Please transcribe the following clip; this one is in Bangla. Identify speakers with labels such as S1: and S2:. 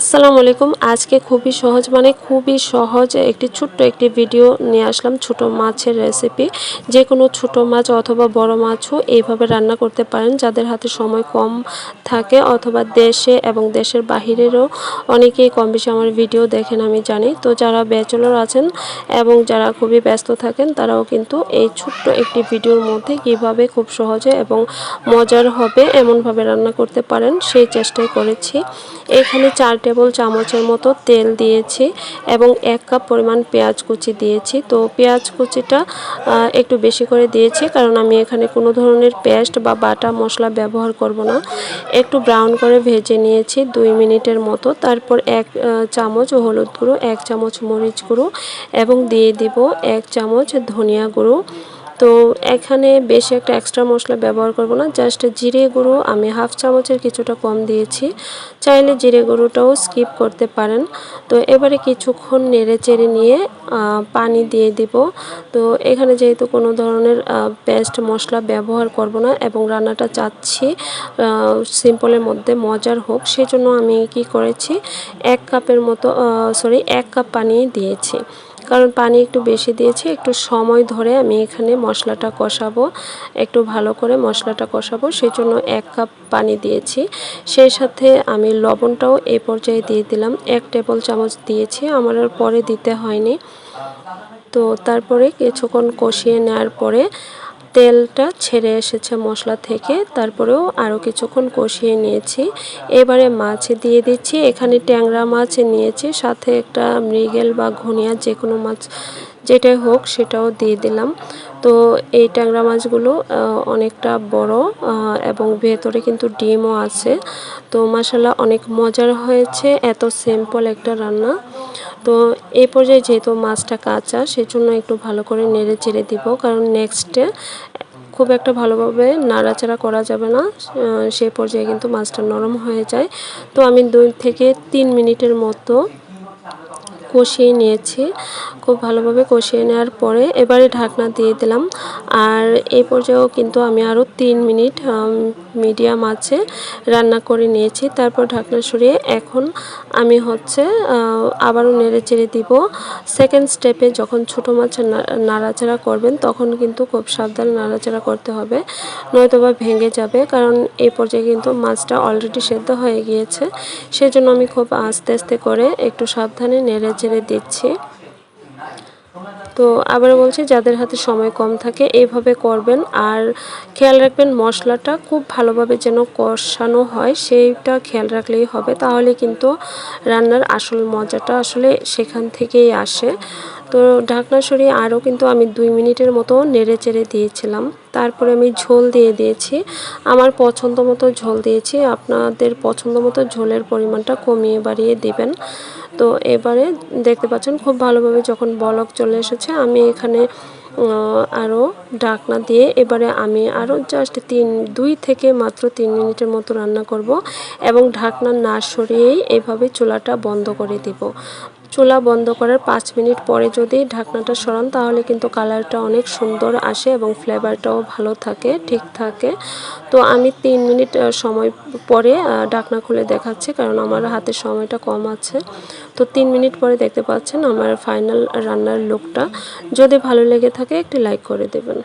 S1: আসসালামু আলাইকুম। আজকে খুবই সহজ মানে খুবই সহজ একটি ছোট্ট একটি ভিডিও নিয়ে আসলাম, ছোট মাছের রেসিপি যে কোনো ছোট মাছ অথবা বড় মাছও এইভাবে রান্না করতে পারেন। যাদের হাতে সময় কম থাকে অথবা দেশে এবং দেশের বাহিরেরও অনেকেই কম বেশি আমার ভিডিও দেখেন, আমি জানি। তো যারা ব্যাচেলর আছেন এবং যারা খুবই ব্যস্ত থাকেন, তারাও কিন্তু এই ছোট্ট একটি ভিডিওর মধ্যে কীভাবে খুব সহজে এবং মজার হবে এমনভাবে রান্না করতে পারেন, সেই চেষ্টাই করেছি। এখানে চার টেবিল চামচের মতো তেল দিয়েছি এবং এক কাপ পরিমাণ পেঁয়াজ কুচি দিয়েছি। তো পেঁয়াজ কুচিটা একটু বেশি করে দিয়েছি কারণ আমি এখানে কোনো ধরনের পেস্ট বা বাটা মশলা ব্যবহার করব না। একটু ব্রাউন করে ভেজে নিয়েছি দুই মিনিটের মতো। তারপর এক চামচ হলুদ গুঁড়ো, এক চামচ মরিচ গুঁড়ো এবং দিয়ে দিব এক চামচ ধনিয়া গুঁড়ো। তো এখানে বেশি একটা এক্সট্রা মশলা ব্যবহার করব না জাস্ট জিরে গুঁড়ো, আমি হাফ চামচের কিছুটা কম দিয়েছি। চাইলে জিরে গুঁড়োটাও স্কিপ করতে পারেন। তো এবারে কিছুক্ষণ নেড়ে চেড়ে নিয়ে পানি দিয়ে দিব। তো এখানে যেহেতু কোনো ধরনের পেস্ট মশলা ব্যবহার করব না এবং রান্নাটা চাচ্ছি সিম্পলের মধ্যে মজার হোক, সেজন্য আমি কি করেছি, এক কাপের মতো সরি এক কাপ পানি দিয়েছি। কারণ পানি একটু বেশি দিয়েছি, একটু সময় ধরে আমি এখানে মশলাটা কষাবো, একটু ভালো করে মশলাটা কষাবো সেই জন্য এক কাপ পানি দিয়েছি। সেই সাথে আমি লবণটাও এ পর্যায়ে দিয়ে দিলাম, এক টেবিল চামচ দিয়েছি, আমার আর পরে দিতে হয়নি। তো তারপরে কিছুক্ষণ কষিয়ে নেওয়ার পরে তেলটা ছেড়ে এসেছে মশলা থেকে, তারপরেও আরও কিছুক্ষণ কষিয়ে নিয়েছি। এবারে মাছ দিয়ে দিচ্ছি। এখানে ট্যাংরা মাছ নিয়েছি, সাথে একটা মৃগেল বা ঘনিয়া যে কোনো মাছ যেটাই হোক সেটাও দিয়ে দিলাম। তো এই ট্যাংরা মাছগুলো অনেকটা বড় এবং ভেতরে কিন্তু ডিমও আছে। তো মশালা অনেক মজার হয়েছে, এত সিম্পল একটা রান্না। তো এই পর্যায়ে যেহেতু মাছটা কাঁচা, সেজন্য একটু ভালো করে নেড়ে চেড়ে দিব। কারণ নেক্সটে খুব একটা ভালোভাবে নাড়াচাড়া করা যাবে না। সেই পর্যায়ে কিন্তু মাছটা নরম হয়ে যায়। তো আমি দুই থেকে তিন মিনিটের মতো কষিয়ে নিয়েছি। খুব ভালোভাবে কষিয়ে নেওয়ার পরে এবারে ঢাকনা দিয়ে দিলাম। আর এই পর্যায়েও কিন্তু আমি আরও তিন মিনিট মিডিয়াম আছে, রান্না করে নিয়েছি। তারপর ঢাকনা সরিয়ে এখন আমি হচ্ছে আবারও নেড়ে চেড়ে দিব। সেকেন্ড স্টেপে যখন ছোটো মাছের নাড়াচাড়া করবেন, তখন কিন্তু খুব সাবধানে নাড়াচাড়া করতে হবে, নয়তোবা ভেঙে যাবে। কারণ এই পর্যায়ে কিন্তু মাছটা অলরেডি সেদ্ধ হয়ে গিয়েছে। সেজন্য আমি খুব আস্তে আস্তে করে একটু সাবধানে নেড়ে চেড়ে দিচ্ছি। তো আবার বলছি, যাদের হাতে সময় কম থাকে, এইভাবে করবেন। আর খেয়াল রাখবেন, মশলাটা খুব ভালোভাবে যেন কষানো হয়, সেইটা খেয়াল রাখলেই হবে। তাহলে কিন্তু রান্নার আসল মজাটা আসলে সেখান থেকেই আসে। তো ঢাকনা সরিয়ে আরও কিন্তু আমি দুই মিনিটের মতো নেড়ে চেড়ে দিয়েছিলাম। তারপরে আমি ঝোল দিয়ে দিয়েছি। আমার পছন্দ মতো ঝোল দিয়েছি। আপনাদের পছন্দ মতো ঝোলের পরিমাণটা কমিয়ে বাড়িয়ে দিবেন। তো এবারে দেখতে পাচ্ছেন খুব ভালোভাবে যখন বলক চলে এসেছে, আমি এখানে আরও ডাকনা দিয়ে এবারে আমি আরও জাস্ট তিন, দুই থেকে মাত্র তিন মিনিটের মতো রান্না করব এবং ঢাকনা না সরিয়েই এভাবে চুলাটা বন্ধ করে দিব। চুলা বন্ধ করার পাঁচ মিনিট পরে যদি ঢাকনাটা সরান, তাহলে কিন্তু কালারটা অনেক সুন্দর আসে এবং ফ্লেভারটাও ভালো থাকে, ঠিক থাকে। তো আমি তিন মিনিট সময় পরে ঢাকনা খুলে দেখাচ্ছি, কারণ আমার হাতে সময়টা কম আছে। তো তিন মিনিট পরে দেখতে পাচ্ছেন আমার ফাইনাল রান্নার লুকটা। যদি ভালো লেগে থাকে, একটি লাইক করে দেবেন।